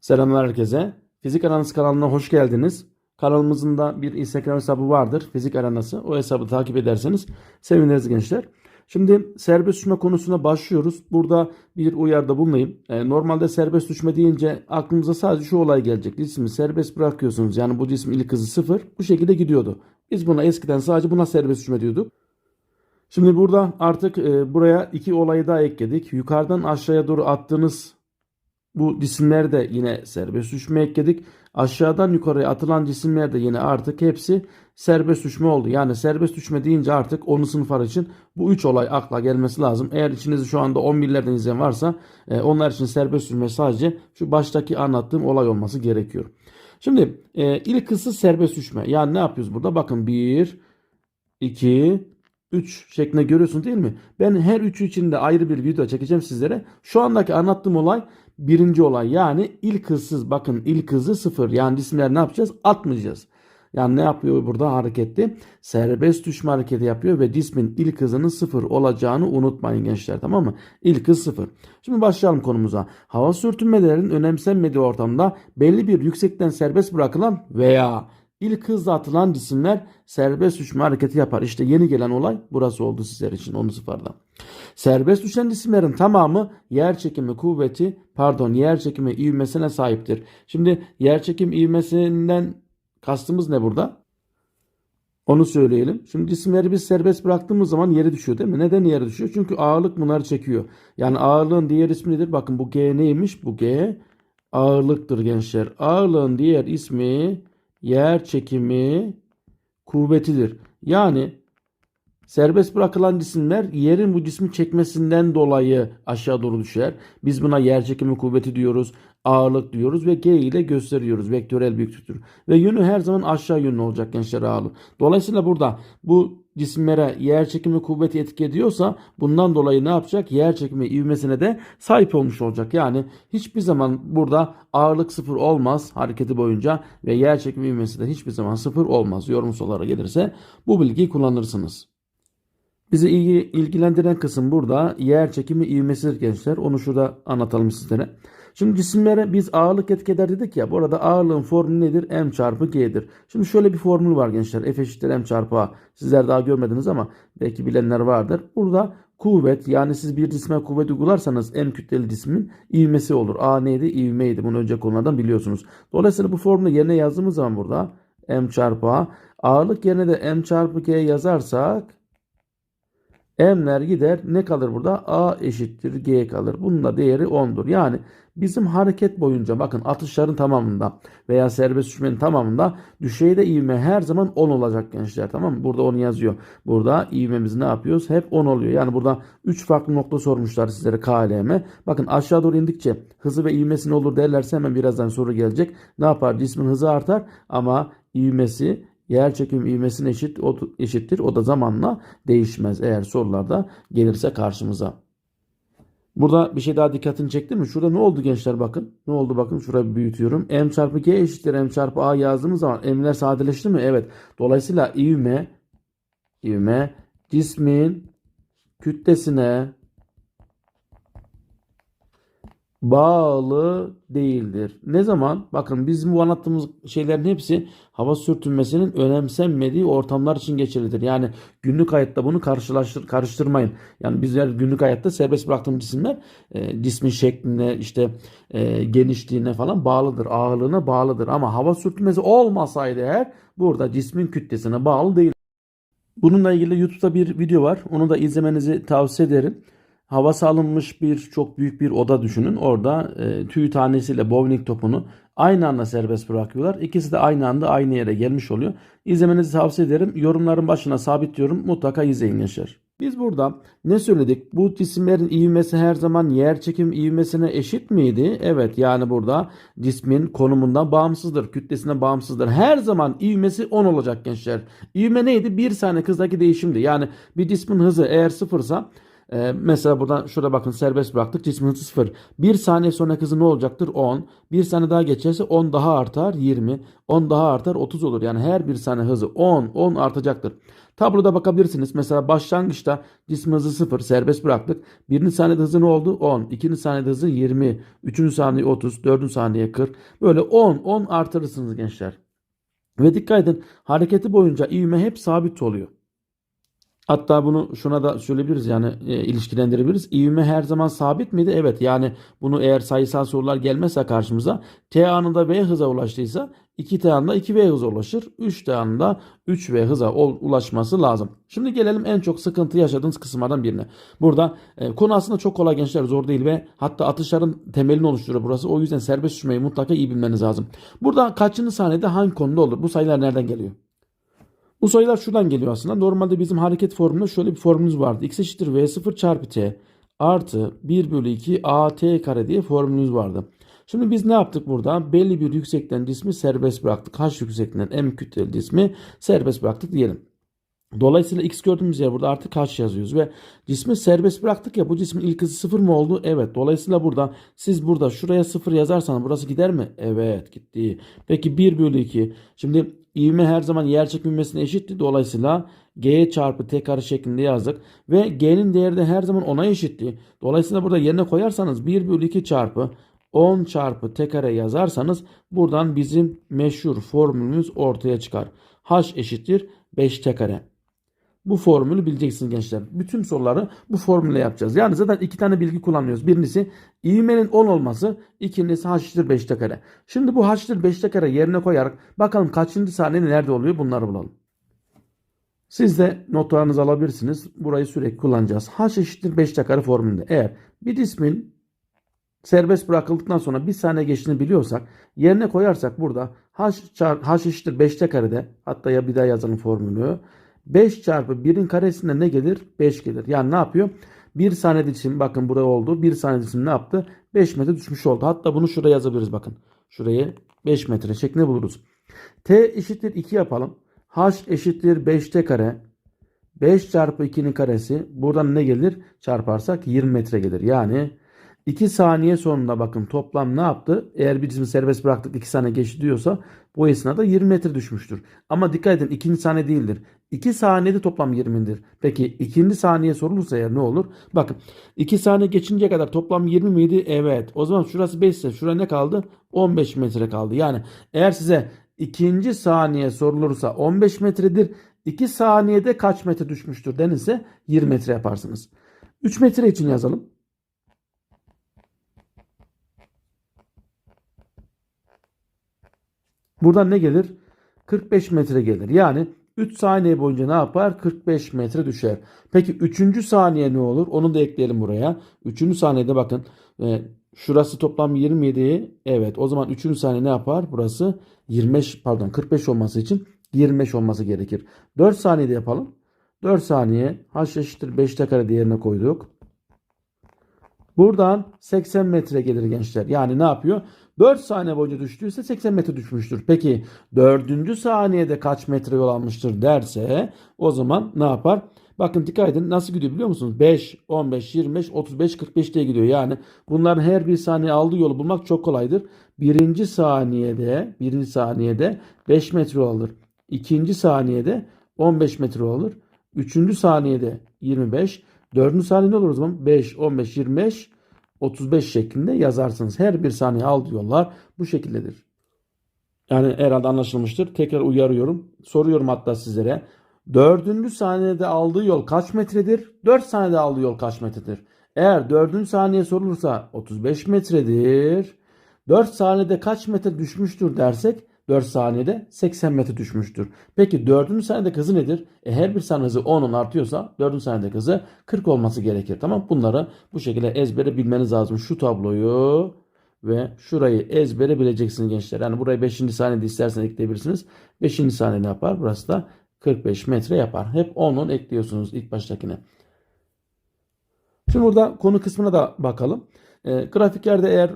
Selamlar herkese. Fizik Aranası kanalına hoş geldiniz. Kanalımızın da bir Instagram hesabı vardır. Fizik Aranası. O hesabı takip ederseniz seviniriz gençler. Şimdi serbest düşme konusuna başlıyoruz. Burada bir uyarıda bulunayım. Ee, normalde serbest düşme deyince aklınıza sadece şu olay gelecek. Cismi serbest bırakıyorsunuz. Yani bu cismin ilk hızı sıfır. Bu şekilde gidiyordu. Biz buna eskiden sadece buna serbest düşme diyorduk. Şimdi burada artık e, buraya iki olayı daha ekledik. Yukarıdan aşağıya doğru attığınız bu cisimler de yine serbest düşme ekledik. Aşağıdan yukarıya atılan cisimler de yine artık hepsi serbest düşme oldu. Yani serbest düşme deyince artık 10. sınıflar için bu 3 olay akla gelmesi lazım. Eğer içinizde şu anda 11'lerden izleyen varsa e, onlar için serbest düşme sadece şu baştaki anlattığım olay olması gerekiyor. Şimdi e, ilk hızı serbest düşme. Yani ne yapıyoruz burada? Bakın 1, 2, 3 şeklinde görüyorsunuz değil mi? Ben her üçü için de ayrı bir video çekeceğim sizlere. Şu andaki anlattığım olay birinci olay. Yani ilk hızsız bakın ilk hızı sıfır. Yani cisimler ne yapacağız? Atmayacağız. Yani ne yapıyor burada hareketli? Serbest düşme hareketi yapıyor ve cismin ilk hızının sıfır olacağını unutmayın gençler tamam mı? İlk hız sıfır. Şimdi başlayalım konumuza. Hava sürtünmelerinin önemsenmediği ortamda belli bir yüksekten serbest bırakılan veya İlk hızla atılan cisimler serbest düşme hareketi yapar. İşte yeni gelen olay burası oldu sizler için onu sıfırda. Serbest düşen cisimlerin tamamı yer çekimi kuvveti pardon yer çekimi ivmesine sahiptir. Şimdi yer çekim ivmesinden kastımız ne burada? Onu söyleyelim. Şimdi cisimleri biz serbest bıraktığımız zaman yere düşüyor değil mi? Neden yere düşüyor? Çünkü ağırlık bunları çekiyor. Yani ağırlığın diğer ismi nedir? Bakın bu G neymiş? Bu G ağırlıktır gençler. Ağırlığın diğer ismi yer çekimi kuvvetidir. Yani serbest bırakılan cisimler yerin bu cismi çekmesinden dolayı aşağı doğru düşer. Biz buna yer çekimi kuvveti diyoruz, ağırlık diyoruz ve G ile gösteriyoruz. Vektörel büyüklüktür. Ve yönü her zaman aşağı yönlü olacak gençler ağırlık. Dolayısıyla burada bu cisimlere yer çekimi kuvveti etki ediyorsa bundan dolayı ne yapacak? Yer çekimi ivmesine de sahip olmuş olacak. Yani hiçbir zaman burada ağırlık sıfır olmaz hareketi boyunca ve yer çekimi ivmesi de hiçbir zaman sıfır olmaz. Yorum olarak gelirse bu bilgiyi kullanırsınız. Bizi iyi ilgilendiren kısım burada yer çekimi ivmesidir gençler. Onu şurada anlatalım sizlere. Şimdi cisimlere biz ağırlık etki eder dedik ya. Bu arada ağırlığın formülü nedir? M çarpı G'dir. Şimdi şöyle bir formül var gençler. F eşittir M çarpı A. Sizler daha görmediniz ama belki bilenler vardır. Burada kuvvet yani siz bir cisme kuvvet uygularsanız en kütleli cismin ivmesi olur. A neydi? İvmeydi. Bunu önce konulardan biliyorsunuz. Dolayısıyla bu formülü yerine yazdığımız zaman burada M çarpı A. Ağırlık yerine de M çarpı G yazarsak M'ler gider. Ne kalır burada? A eşittir G kalır. Bunun da değeri 10'dur. Yani bizim hareket boyunca bakın atışların tamamında veya serbest düşmenin tamamında düşeyde ivme her zaman 10 olacak gençler. Tamam mı? Burada 10 yazıyor. Burada ivmemizi ne yapıyoruz? Hep 10 oluyor. Yani burada 3 farklı nokta sormuşlar sizlere KLM. Bakın aşağı doğru indikçe hızı ve ivmesi ne olur derlerse hemen birazdan soru gelecek. Ne yapar? Cismin hızı artar ama ivmesi yer çekim ivmesine eşit o, eşittir. O da zamanla değişmez eğer sorularda gelirse karşımıza. Burada bir şey daha dikkatini çekti mi? Şurada ne oldu gençler bakın. Ne oldu bakın şurayı büyütüyorum. M çarpı G eşittir M çarpı A yazdığımız zaman M'ler sadeleşti mi? Evet. Dolayısıyla ivme ivme cismin kütlesine bağlı değildir. Ne zaman? Bakın bizim bu anlattığımız şeylerin hepsi hava sürtünmesinin önemsenmediği ortamlar için geçerlidir. Yani günlük hayatta bunu karşılaştır, karıştırmayın. Yani bizler günlük hayatta serbest bıraktığımız cisimler e, cismin şekline işte e, genişliğine falan bağlıdır. Ağırlığına bağlıdır. Ama hava sürtünmesi olmasaydı eğer burada cismin kütlesine bağlı değil. Bununla ilgili YouTube'da bir video var. Onu da izlemenizi tavsiye ederim. Havası alınmış bir çok büyük bir oda düşünün. Orada e, tüy tanesiyle bowling topunu aynı anda serbest bırakıyorlar. İkisi de aynı anda aynı yere gelmiş oluyor. İzlemenizi tavsiye ederim. Yorumların başına sabitliyorum. Mutlaka izleyin gençler. Biz burada ne söyledik? Bu cisimlerin ivmesi her zaman yer çekim ivmesine eşit miydi? Evet yani burada cismin konumundan bağımsızdır. Kütlesinden bağımsızdır. Her zaman ivmesi 10 olacak gençler. İvme neydi? Bir saniye hızdaki değişimdi. Yani bir cismin hızı eğer sıfırsa Ee, mesela buradan şurada bakın serbest bıraktık. Cismin hızı 0. 1 saniye sonraki hızı ne olacaktır? 10. 1 saniye daha geçerse 10 daha artar 20. 10 daha artar 30 olur. Yani her bir saniye hızı 10 10 artacaktır. Tabloda bakabilirsiniz. Mesela başlangıçta cismin hızı 0 serbest bıraktık. Birinci saniyede hızı ne oldu? 10. İkinci saniyede hızı 20. Üçüncü saniye 30. Dördüncü saniye 40. Böyle 10 10 artırırsınız gençler. Ve dikkat edin hareketi boyunca ivme hep sabit oluyor. Hatta bunu şuna da söyleyebiliriz yani e, ilişkilendirebiliriz. İvme her zaman sabit miydi? Evet yani bunu eğer sayısal sorular gelmezse karşımıza t anında v hıza ulaştıysa 2t anında 2v hıza ulaşır. 3t anında 3v hıza ulaşması lazım. Şimdi gelelim en çok sıkıntı yaşadığınız kısımlardan birine. Burada e, konu aslında çok kolay gençler zor değil ve hatta atışların temelini oluşturuyor burası. O yüzden serbest düşmeyi mutlaka iyi bilmeniz lazım. Burada kaçıncı saniyede hangi konuda olur? Bu sayılar nereden geliyor? Bu sayılar şuradan geliyor aslında. Normalde bizim hareket formunda şöyle bir formülümüz vardı. x eşittir v0 çarpı t artı 1 bölü 2 at kare diye formülümüz vardı. Şimdi biz ne yaptık burada? Belli bir yüksekten cismi serbest bıraktık. H yüksekliğinden m kütleli cismi serbest bıraktık diyelim. Dolayısıyla x gördüğümüz yer burada artık h yazıyoruz ve cismi serbest bıraktık ya bu cismin ilk hızı sıfır mı oldu? Evet. Dolayısıyla burada siz burada şuraya sıfır yazarsanız burası gider mi? Evet gitti. Peki 1 bölü 2. Şimdi ivme her zaman yer çekilmesine eşitti. Dolayısıyla g çarpı t kare şeklinde yazdık. Ve g'nin değeri de her zaman 10'a eşitti. Dolayısıyla burada yerine koyarsanız 1 bölü 2 çarpı 10 çarpı t kare yazarsanız buradan bizim meşhur formülümüz ortaya çıkar. h eşittir 5 t kare. Bu formülü bileceksiniz gençler. Bütün soruları bu formülle yapacağız. Yani zaten iki tane bilgi kullanıyoruz. Birincisi ivmenin 10 olması. ikincisi h'tir 5'te kare. Şimdi bu h'tir 5'te kare yerine koyarak bakalım kaçıncı saniye nerede oluyor bunları bulalım. Siz de notlarınızı alabilirsiniz. Burayı sürekli kullanacağız. h eşittir 5'te kare formülünde. Eğer bir ismin serbest bırakıldıktan sonra bir saniye geçtiğini biliyorsak yerine koyarsak burada h, h eşittir 5'te karede hatta ya bir daha yazalım formülü. 5 çarpı 1'in karesinde ne gelir? 5 gelir. Yani ne yapıyor? 1 saniyede için bakın buraya oldu. 1 saniyede için ne yaptı? 5 metre düşmüş oldu. Hatta bunu şuraya yazabiliriz bakın. Şuraya 5 metre şeklinde buluruz. T eşittir 2 yapalım. H eşittir 5T kare. 5 çarpı 2'nin karesi. Buradan ne gelir? Çarparsak 20 metre gelir. Yani 2 saniye sonunda bakın toplam ne yaptı? Eğer bir cismi serbest bıraktık 2 saniye geçti diyorsa bu esnada 20 metre düşmüştür. Ama dikkat edin ikinci saniye değildir. 2 saniyede toplam 20'dir. Peki ikinci saniye sorulursa eğer ne olur? Bakın 2 saniye geçinceye kadar toplam 20 miydi? Evet. O zaman şurası 5 ise şuraya ne kaldı? 15 metre kaldı. Yani eğer size ikinci saniye sorulursa 15 metredir. 2 saniyede kaç metre düşmüştür denilse 20 metre yaparsınız. 3 metre için yazalım. Buradan ne gelir? 45 metre gelir. Yani 3 saniye boyunca ne yapar? 45 metre düşer. Peki 3. saniye ne olur? Onu da ekleyelim buraya. 3. saniyede bakın. E, şurası toplam 27. Evet o zaman 3. saniye ne yapar? Burası 25 pardon 45 olması için 25 olması gerekir. 4 saniyede yapalım. 4 saniye h eşittir 5 kare değerine koyduk. Buradan 80 metre gelir gençler. Yani ne yapıyor? 4 saniye boyunca düştüyse 80 metre düşmüştür. Peki 4. saniyede kaç metre yol almıştır derse o zaman ne yapar? Bakın dikkat edin nasıl gidiyor biliyor musunuz? 5, 15, 25, 35, 45 diye gidiyor. Yani bunların her bir saniye aldığı yolu bulmak çok kolaydır. Birinci saniyede, birinci saniyede 5 metre alır. İkinci saniyede 15 metre alır. Üçüncü saniyede 25. Dördüncü saniye ne olur o zaman? 5, 15, 25, 35 şeklinde yazarsınız. Her bir saniye aldığı yollar bu şekildedir. Yani herhalde anlaşılmıştır. Tekrar uyarıyorum. Soruyorum hatta sizlere. Dördüncü saniyede aldığı yol kaç metredir? 4 saniyede aldığı yol kaç metredir? Eğer dördüncü saniye sorulursa 35 metredir. 4 saniyede kaç metre düşmüştür dersek 4 saniyede 80 metre düşmüştür. Peki 4. saniyede hızı nedir? E her bir saniye hızı 10'un artıyorsa 4. saniyede hızı 40 olması gerekir. Tamam Bunları bu şekilde ezbere bilmeniz lazım. Şu tabloyu ve şurayı ezbere bileceksiniz gençler. Yani burayı 5. saniyede isterseniz ekleyebilirsiniz. 5. saniyede yapar? Burası da 45 metre yapar. Hep 10'un ekliyorsunuz ilk baştakine. Şimdi burada konu kısmına da bakalım. E, grafiklerde eğer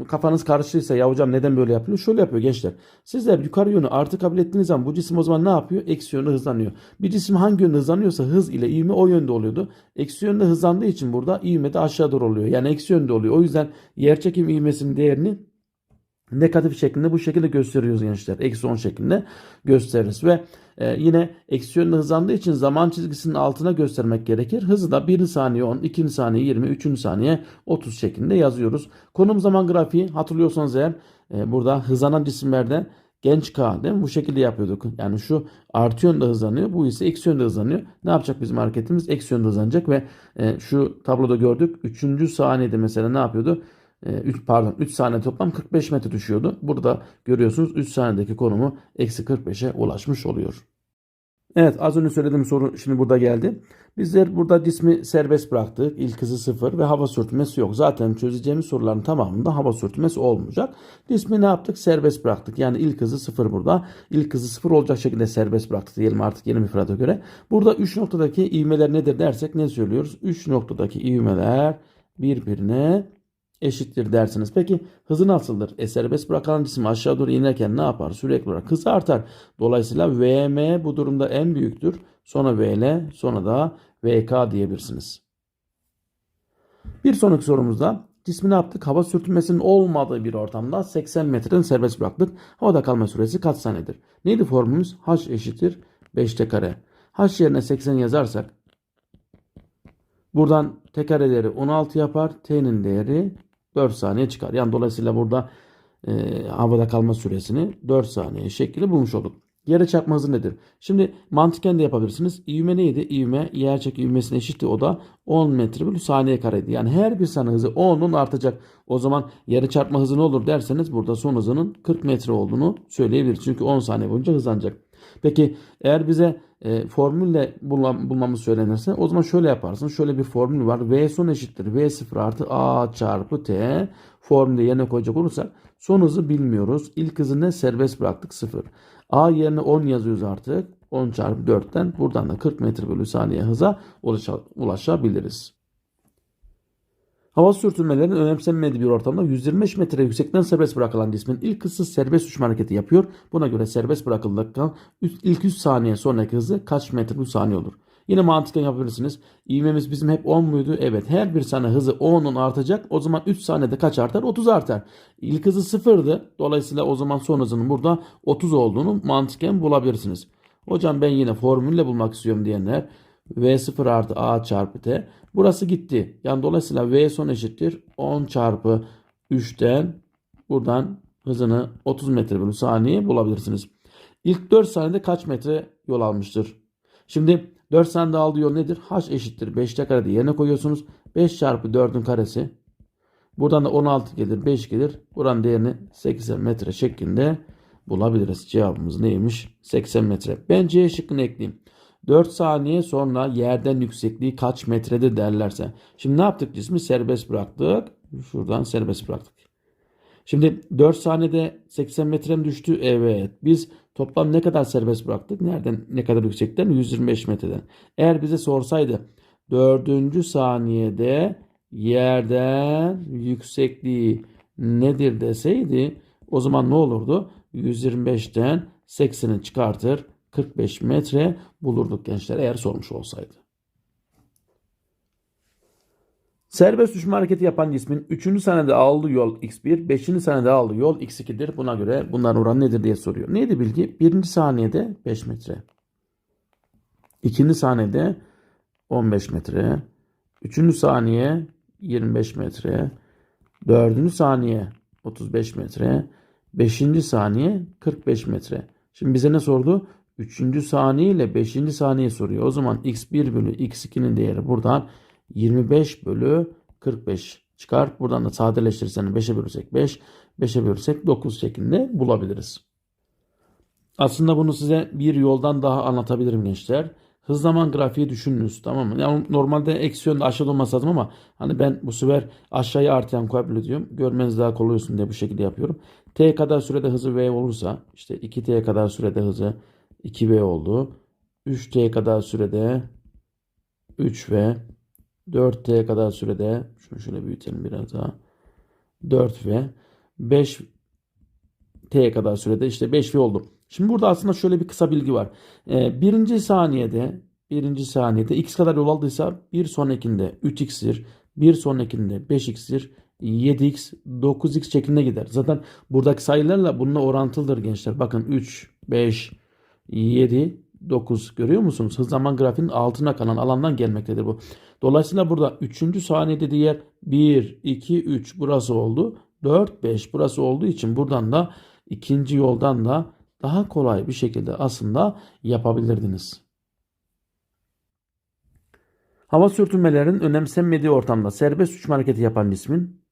e, kafanız karıştıysa ya hocam neden böyle yapıyor? Şöyle yapıyor gençler. Sizler yukarı yönü artı kabul ettiğiniz zaman bu cisim o zaman ne yapıyor? Eksi yönde hızlanıyor. Bir cisim hangi yönde hızlanıyorsa hız ile ivme o yönde oluyordu. Eksi yönde hızlandığı için burada ivme de aşağı doğru oluyor. Yani eksi yönde oluyor. O yüzden yerçekim ivmesinin değerini negatif şeklinde bu şekilde gösteriyoruz gençler. Eksi 10 şeklinde gösteririz ve e, yine eksi yönde hızlandığı için zaman çizgisinin altına göstermek gerekir. Hızı da 1 saniye 10, 2 saniye 20, 3 saniye 30 şeklinde yazıyoruz. Konum zaman grafiği hatırlıyorsanız eğer e, burada hızlanan cisimlerde genç K değil mi? Bu şekilde yapıyorduk. Yani şu artı yönde hızlanıyor. Bu ise eksi yönde hızlanıyor. Ne yapacak bizim hareketimiz? Eksi yönde hızlanacak ve e, şu tabloda gördük. 3. saniyede mesela ne yapıyordu? 3 pardon 3 saniye toplam 45 metre düşüyordu. Burada görüyorsunuz 3 saniyedeki konumu eksi 45'e ulaşmış oluyor. Evet az önce söylediğim soru şimdi burada geldi. Bizler burada cismi serbest bıraktık. İlk hızı sıfır ve hava sürtünmesi yok. Zaten çözeceğimiz soruların tamamında hava sürtünmesi olmayacak. Cismi ne yaptık? Serbest bıraktık. Yani ilk hızı sıfır burada. İlk hızı sıfır olacak şekilde serbest bıraktık diyelim artık yeni bir fırata göre. Burada 3 noktadaki ivmeler nedir dersek ne söylüyoruz? 3 noktadaki ivmeler birbirine eşittir dersiniz. Peki hızı nasıldır? E serbest bırakılan cisim aşağı doğru inerken ne yapar? Sürekli olarak hızı artar. Dolayısıyla Vm bu durumda en büyüktür. Sonra Vl sonra da Vk diyebilirsiniz. Bir sonraki sorumuzda cismi ne yaptık? Hava sürtünmesinin olmadığı bir ortamda 80 metreden serbest bıraktık. Havada kalma süresi kaç saniyedir? Neydi formülümüz? H eşittir 5t kare. H yerine 80 yazarsak buradan t kareleri 16 yapar. T'nin değeri 4 saniye çıkar. Yani dolayısıyla burada e, havada kalma süresini 4 saniye şekli bulmuş olduk. Yere çarpma hızı nedir? Şimdi mantıken de yapabilirsiniz. İvme neydi? İvme yer çek ivmesine eşitti. O da 10 metre bölü saniye kareydi. Yani her bir saniye hızı 10'un artacak. O zaman yere çarpma hızı ne olur derseniz burada son hızının 40 metre olduğunu söyleyebiliriz. Çünkü 10 saniye boyunca hızlanacak. Peki eğer bize e, formülle bulmamız söylenirse o zaman şöyle yaparsın. Şöyle bir formül var. V son eşittir. V0 artı A çarpı T. Formülde yerine koyacak olursak son hızı bilmiyoruz. İlk hızı ne? Serbest bıraktık 0. A yerine 10 yazıyoruz artık. 10 çarpı 4'ten buradan da 40 metre bölü saniye hıza ulaşabiliriz. Hava sürtünmelerinin önemsenmediği bir ortamda 125 metre yüksekten serbest bırakılan cismin ilk hızı serbest uçma hareketi yapıyor. Buna göre serbest bırakıldıktan ilk 100 saniye sonraki hızı kaç metre bu saniye olur? Yine mantıken yapabilirsiniz. İvmemiz bizim hep 10 muydu? Evet. Her bir saniye hızı 10'un artacak. O zaman 3 saniyede kaç artar? 30 artar. İlk hızı 0'dı. Dolayısıyla o zaman son hızının burada 30 olduğunu mantıken bulabilirsiniz. Hocam ben yine formülle bulmak istiyorum diyenler V0 artı A çarpı T. Burası gitti. Yani dolayısıyla V son eşittir 10 çarpı 3'ten buradan hızını 30 metre bölü saniye bulabilirsiniz. İlk 4 saniyede kaç metre yol almıştır? Şimdi 4 saniyede aldığı yol nedir? H eşittir 5'te karede yerine koyuyorsunuz. 5 çarpı 4'ün karesi. Buradan da 16 gelir 5 gelir. Buranın değerini 80 metre şeklinde bulabiliriz. Cevabımız neymiş? 80 metre. Ben C şıkkını ekleyeyim. 4 saniye sonra yerden yüksekliği kaç metrede derlerse. Şimdi ne yaptık cismi? Serbest bıraktık. Şuradan serbest bıraktık. Şimdi 4 saniyede 80 metre mi düştü? Evet. Biz toplam ne kadar serbest bıraktık? Nereden? Ne kadar yüksekten? 125 metreden. Eğer bize sorsaydı 4. saniyede yerden yüksekliği nedir deseydi o zaman ne olurdu? 125'ten 80'i çıkartır 45 metre bulurduk gençler eğer sormuş olsaydı. Serbest uçma hareketi yapan cismin 3. saniyede aldığı yol x1, 5. saniyede aldığı yol x2'dir. Buna göre bunların oranı nedir diye soruyor. Neydi bilgi? 1. saniyede 5 metre. 2. saniyede 15 metre. 3. saniye 25 metre. 4. saniye 35 metre. 5. saniye 45 metre. Şimdi bize ne sordu? 3. saniye ile 5. saniye soruyor. O zaman x1 bölü x2'nin değeri buradan 25 bölü 45 çıkar. Buradan da sadeleştirirseniz 5'e bölürsek 5, 5'e bölürsek 9 şeklinde bulabiliriz. Aslında bunu size bir yoldan daha anlatabilirim gençler. Hız zaman grafiği düşününüz tamam mı? Yani normalde eksi yönde aşağıda olması lazım ama hani ben bu sefer aşağıya artıyan koyabiliyorum. Görmeniz daha kolay olsun diye bu şekilde yapıyorum. T kadar sürede hızı V olursa işte 2T kadar sürede hızı 2V oldu. 3T kadar sürede 3V 4t kadar sürede şunu şöyle büyütelim biraz daha. 4 ve 5 t kadar sürede işte 5 v oldu. Şimdi burada aslında şöyle bir kısa bilgi var. Ee, birinci saniyede birinci saniyede x kadar yol aldıysa bir sonrakinde 3x'tir. Bir sonrakinde 5x'tir. 7x, 9x şeklinde gider. Zaten buradaki sayılarla bununla orantılıdır gençler. Bakın 3, 5, 7, 9 görüyor musunuz? Hız zaman grafiğinin altına kalan alandan gelmektedir bu. Dolayısıyla burada 3. saniyede diğer 1, 2, 3 burası oldu. 4, 5 burası olduğu için buradan da ikinci yoldan da daha kolay bir şekilde aslında yapabilirdiniz. Hava sürtünmelerinin önemsenmediği ortamda serbest uçma hareketi yapan cismin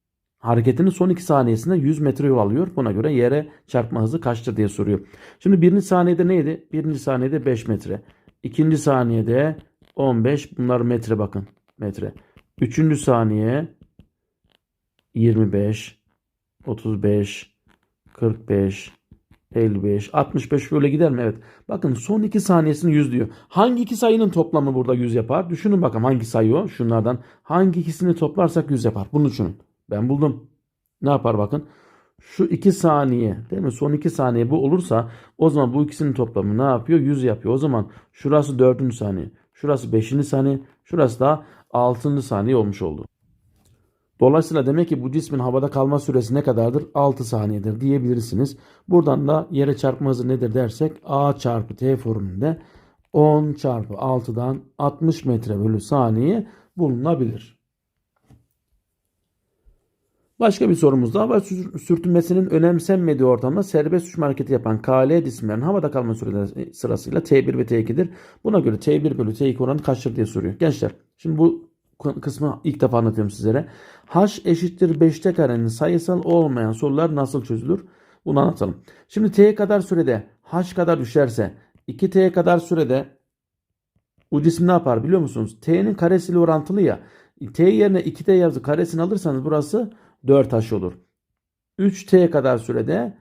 hareketinin son 2 saniyesinde 100 metre yol alıyor. Buna göre yere çarpma hızı kaçtır diye soruyor. Şimdi birinci saniyede neydi? Birinci saniyede 5 metre. İkinci saniyede 15. Bunlar metre bakın. Metre. Üçüncü saniye 25, 35, 45, 55, 65 böyle gider mi? Evet. Bakın son 2 saniyesini 100 diyor. Hangi iki sayının toplamı burada 100 yapar? Düşünün bakalım hangi sayı o? Şunlardan hangi ikisini toplarsak 100 yapar? Bunu düşünün. Ben buldum. Ne yapar bakın? Şu 2 saniye değil mi? Son 2 saniye bu olursa o zaman bu ikisinin toplamı ne yapıyor? 100 yapıyor. O zaman şurası 4. saniye. Şurası 5. saniye. Şurası da 6. saniye olmuş oldu. Dolayısıyla demek ki bu cismin havada kalma süresi ne kadardır? 6 saniyedir diyebilirsiniz. Buradan da yere çarpma hızı nedir dersek A çarpı T formülünde 10 çarpı 6'dan 60 metre bölü saniye bulunabilir. Başka bir sorumuz daha var. Sür- Sürtünmesinin önemsenmediği ortamda serbest uçma hareketi yapan KL cisimlerin havada kalma süreleri sırasıyla T1 ve T2'dir. Buna göre T1 bölü T2 oranı kaçtır diye soruyor. Gençler şimdi bu kısmı ilk defa anlatıyorum sizlere. H eşittir 5'te karenin sayısal olmayan sorular nasıl çözülür? Bunu anlatalım. Şimdi T'ye kadar sürede H kadar düşerse 2T'ye kadar sürede bu cisim ne yapar biliyor musunuz? T'nin karesiyle orantılı ya. T yerine 2T yazı karesini alırsanız burası 4H olur. 3T kadar sürede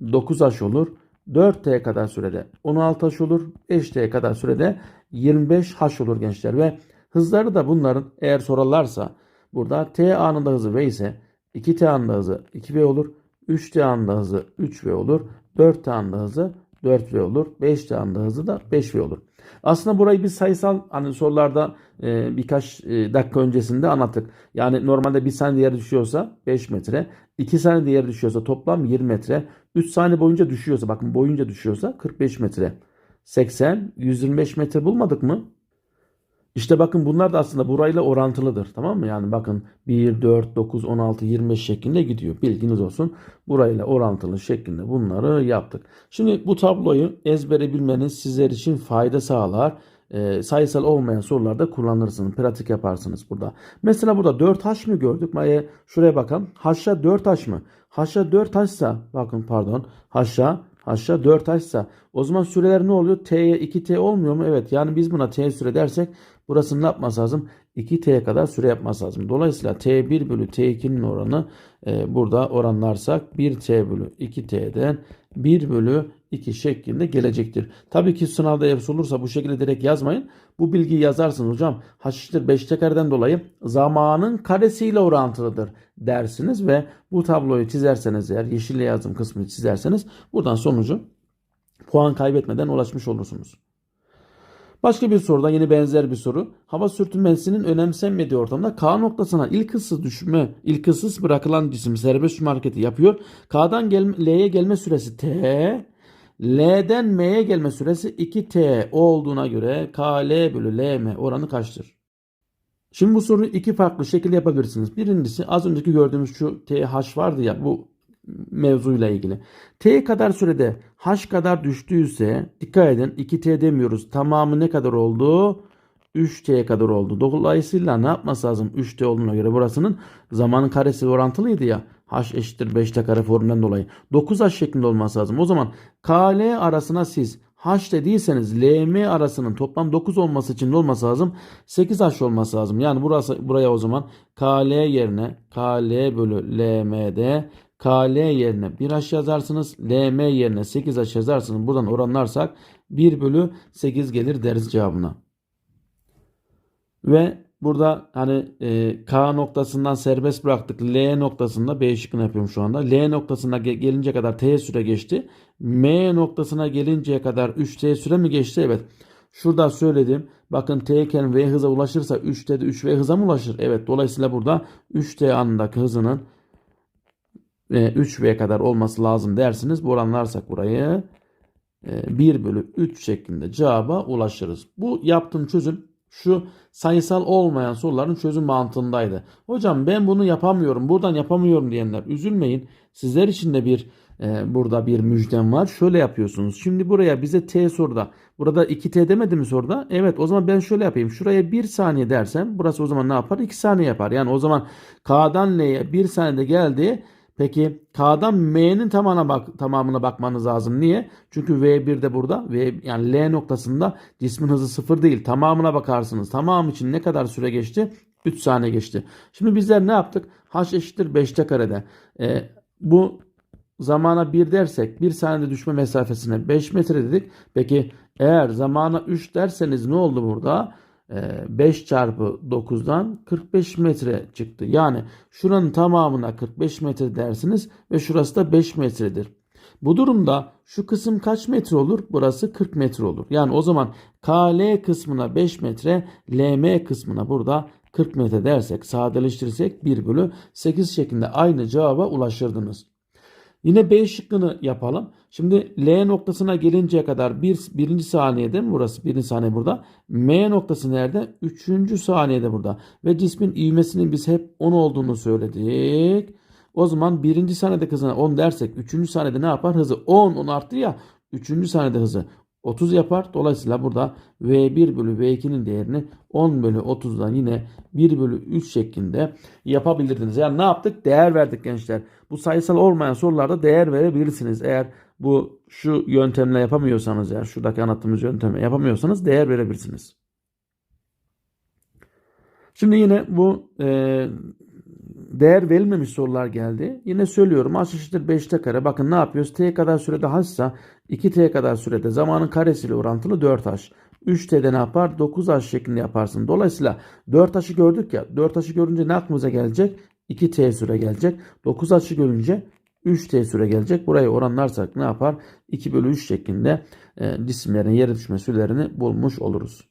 9H olur. 4T kadar sürede 16H olur. 5T kadar sürede 25H olur gençler ve hızları da bunların eğer sorarlarsa burada T anında hızı V ise 2T anında hızı 2V olur. 3T anında hızı 3V olur. 4T anında hızı 4V olur. 5T anında hızı da 5V olur. Aslında burayı biz sayısal hani sorularda e, birkaç e, dakika öncesinde anlattık. Yani normalde bir saniye yere düşüyorsa 5 metre, 2 saniye yere düşüyorsa toplam 20 metre, 3 saniye boyunca düşüyorsa bakın boyunca düşüyorsa 45 metre. 80, 125 metre bulmadık mı? İşte bakın bunlar da aslında burayla orantılıdır. Tamam mı? Yani bakın 1, 4, 9, 16, 25 şeklinde gidiyor. Bilginiz olsun. Burayla orantılı şeklinde bunları yaptık. Şimdi bu tabloyu ezbere bilmeniz sizler için fayda sağlar. Ee, sayısal olmayan sorularda kullanırsınız. Pratik yaparsınız burada. Mesela burada 4H mı gördük? Ee, şuraya bakalım. H'a 4H mı? H'a 4H ise bakın pardon. H'a H'a 4H ise o zaman süreler ne oluyor? T'ye 2T olmuyor mu? Evet yani biz buna T süre dersek burasını ne yapması lazım? 2T'ye kadar süre yapması lazım. Dolayısıyla T1 bölü T2'nin oranı e, burada oranlarsak 1T bölü 2T'den 1 bölü 2 şeklinde gelecektir. Tabii ki sınavda eğer olursa bu şekilde direkt yazmayın. Bu bilgiyi yazarsınız hocam. H eşittir 5'te kareden dolayı zamanın karesiyle orantılıdır dersiniz ve bu tabloyu çizerseniz eğer yeşille yazım kısmını çizerseniz buradan sonucu puan kaybetmeden ulaşmış olursunuz. Başka bir soruda yine benzer bir soru. Hava sürtünmesinin önemsenmediği ortamda K noktasına ilk ıssız düşme, ilk ıssız bırakılan cisim serbest düşme hareketi yapıyor. K'dan gel L'ye gelme süresi T, L'den M'ye gelme süresi 2T olduğuna göre KL bölü LM oranı kaçtır? Şimdi bu soruyu iki farklı şekilde yapabilirsiniz. Birincisi az önceki gördüğümüz şu TH vardı ya bu mevzuyla ilgili. T kadar sürede H kadar düştüyse dikkat edin 2T demiyoruz. Tamamı ne kadar oldu? 3T kadar oldu. Dolayısıyla ne yapması lazım? 3T olduğuna göre burasının zamanın karesi orantılıydı ya. H eşittir 5T kare formülünden dolayı. 9H şeklinde olması lazım. O zaman KL arasına siz H dediyseniz LM arasının toplam 9 olması için ne olması lazım? 8H olması lazım. Yani burası buraya o zaman KL yerine KL bölü LM'de KL yerine 1H yazarsınız. LM yerine 8H yazarsınız. Buradan oranlarsak 1 bölü 8 gelir deriz cevabına. Ve burada hani e, K noktasından serbest bıraktık. L noktasında B şıkkını yapıyorum şu anda. L noktasına ge- gelince kadar T süre geçti. M noktasına gelinceye kadar 3T süre mi geçti? Evet. Şurada söyledim. Bakın T iken V hıza ulaşırsa 3T'de 3V hıza mı ulaşır? Evet. Dolayısıyla burada 3T anındaki hızının 3V kadar olması lazım dersiniz. Bu oranlarsak burayı e, 1 bölü 3 şeklinde cevaba ulaşırız. Bu yaptığım çözüm şu sayısal olmayan soruların çözüm mantığındaydı. Hocam ben bunu yapamıyorum, buradan yapamıyorum diyenler üzülmeyin. Sizler için de bir e, burada bir müjdem var. Şöyle yapıyorsunuz. Şimdi buraya bize T soruda. Burada 2T demedi mi soruda? Evet o zaman ben şöyle yapayım. Şuraya 1 saniye dersem burası o zaman ne yapar? 2 saniye yapar. Yani o zaman K'dan L'ye 1 saniyede geldi. Peki K'dan M'nin tamamına bak tamamına bakmanız lazım. Niye? Çünkü V1 de burada. V yani L noktasında cismin hızı sıfır değil. Tamamına bakarsınız. Tamam için ne kadar süre geçti? 3 saniye geçti. Şimdi bizler ne yaptık? H eşittir 5'te karede. E, bu zamana 1 dersek 1 saniyede düşme mesafesine 5 metre dedik. Peki eğer zamana 3 derseniz ne oldu burada? 5 çarpı 9'dan 45 metre çıktı. Yani şuranın tamamına 45 metre dersiniz ve şurası da 5 metredir. Bu durumda şu kısım kaç metre olur? Burası 40 metre olur. Yani o zaman KL kısmına 5 metre, LM kısmına burada 40 metre dersek, sadeleştirirsek 1 bölü 8 şeklinde aynı cevaba ulaşırdınız. Yine B şıkkını yapalım. Şimdi L noktasına gelinceye kadar bir, birinci saniyede mi burası? Birinci saniye burada. M noktası nerede? Üçüncü saniyede burada. Ve cismin ivmesinin biz hep 10 olduğunu söyledik. O zaman birinci saniyede hızına 10 dersek üçüncü saniyede ne yapar? Hızı 10, 10 arttı ya. Üçüncü saniyede hızı 30 yapar. Dolayısıyla burada V1 bölü V2'nin değerini 10 bölü 30'dan yine 1 bölü 3 şeklinde yapabilirdiniz. Yani ne yaptık? Değer verdik gençler. Bu sayısal olmayan sorularda değer verebilirsiniz. Eğer bu şu yöntemle yapamıyorsanız yani şuradaki anlattığımız yöntemle yapamıyorsanız değer verebilirsiniz. Şimdi yine bu e, değer verilmemiş sorular geldi. Yine söylüyorum h eşittir 5'te kare. Bakın ne yapıyoruz? t kadar sürede h'sa 2t kadar sürede zamanın karesiyle orantılı 4h. 3t'de ne yapar? 9h şeklinde yaparsın. Dolayısıyla 4h'ı gördük ya. 4h'ı görünce ne aklımıza gelecek? 2t süre gelecek. 9h'ı görünce 3t süre gelecek. Burayı oranlarsak ne yapar? 2 bölü 3 şeklinde e, cisimlerin yere düşme sürelerini bulmuş oluruz.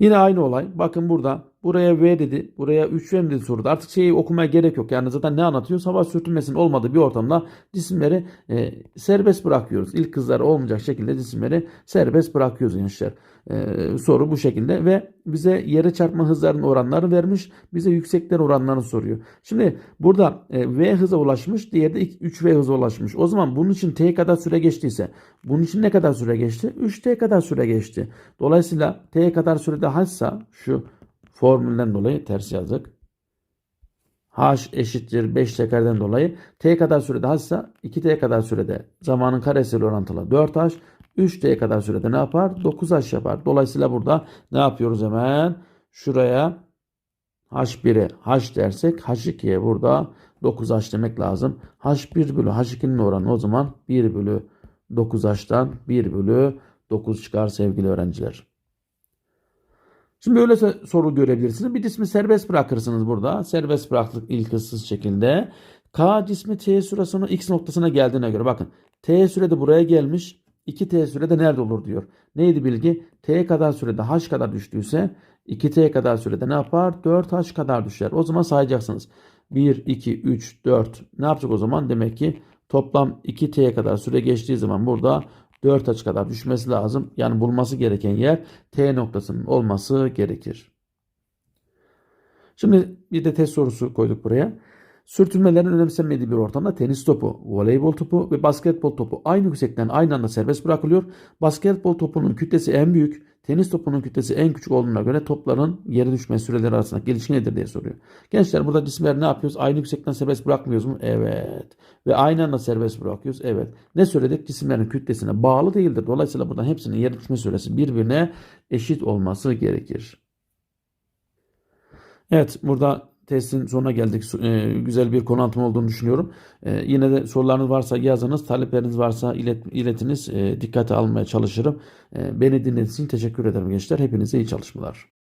Yine aynı olay. Bakın burada buraya V dedi. Buraya 3V mi dedi soruda. Artık şeyi okumaya gerek yok. Yani zaten ne anlatıyor? Hava sürtünmesinin olmadığı bir ortamda cisimleri e, serbest bırakıyoruz. İlk kızları olmayacak şekilde cisimleri serbest bırakıyoruz gençler. E, soru bu şekilde ve bize yere çarpma hızlarının oranlarını vermiş. Bize yüksekler oranlarını soruyor. Şimdi burada e, V hıza ulaşmış. Diğeri de 3V hıza ulaşmış. O zaman bunun için T kadar süre geçtiyse bunun için ne kadar süre geçti? 3T kadar süre geçti. Dolayısıyla T kadar sürede hassa şu formülden dolayı ters yazdık. H eşittir 5 tekerden dolayı t kadar sürede hassa 2t kadar sürede zamanın karesiyle orantılı 4h 3t kadar sürede ne yapar? 9h yapar. Dolayısıyla burada ne yapıyoruz hemen? Şuraya h1'e h dersek h2'ye burada 9h demek lazım. h1 bölü h2'nin oranı o zaman 1 bölü 9h'tan 1 bölü 9 çıkar sevgili öğrenciler. Şimdi böyle soru görebilirsiniz. Bir cismi serbest bırakırsınız burada. Serbest bıraktık ilk hızsız şekilde. K cismi T sürasının X noktasına geldiğine göre bakın. T sürede buraya gelmiş. 2T sürede nerede olur diyor. Neydi bilgi? T kadar sürede H kadar düştüyse 2T kadar sürede ne yapar? 4H kadar düşer. O zaman sayacaksınız. 1, 2, 3, 4. Ne yapacak o zaman? Demek ki toplam 2T'ye kadar süre geçtiği zaman burada 4 açı kadar düşmesi lazım. Yani bulması gereken yer T noktasının olması gerekir. Şimdi bir de test sorusu koyduk buraya. Sürtünmelerin önemsenmediği bir ortamda tenis topu, voleybol topu ve basketbol topu aynı yüksekten aynı anda serbest bırakılıyor. Basketbol topunun kütlesi en büyük, tenis topunun kütlesi en küçük olduğuna göre topların yere düşme süreleri arasındaki ilişki nedir diye soruyor. Gençler burada cisimleri ne yapıyoruz? Aynı yüksekten serbest bırakmıyoruz mu? Evet. Ve aynı anda serbest bırakıyoruz? Evet. Ne söyledik? Cisimlerin kütlesine bağlı değildir. Dolayısıyla buradan hepsinin yere düşme süresi birbirine eşit olması gerekir. Evet burada testin sonuna geldik. E, güzel bir konu anlatımı olduğunu düşünüyorum. E, yine de sorularınız varsa yazınız, talepleriniz varsa ilet, iletiniz. E, dikkate almaya çalışırım. E, beni dinlediğiniz için teşekkür ederim gençler. Hepinize iyi çalışmalar.